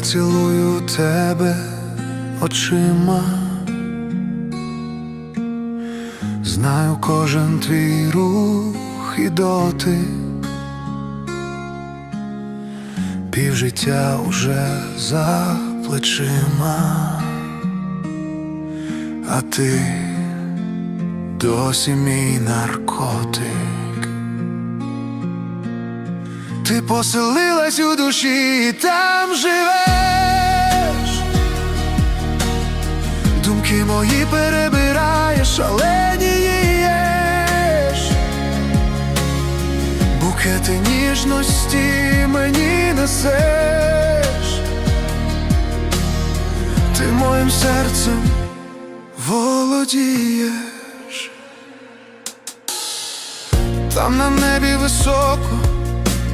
цілую тебе очима, знаю кожен твій рух і дотик, півжиття уже за плечима, а ти досі мій наркотик. Ти поселилась у душі і там живеш, думки мої перебираєш, але нієш Букети ніжності мені несеш, ти моїм серцем володієш, там на небі високо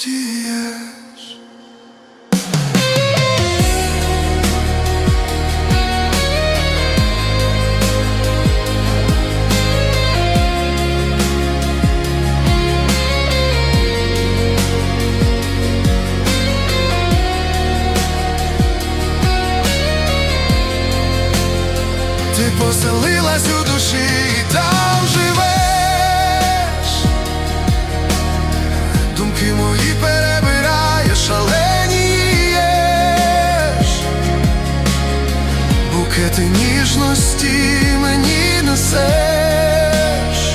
Ти поселилась у душі і там живеш, ніжності мені несеш,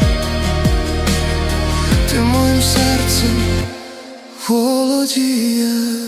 ти моїм серцем володієш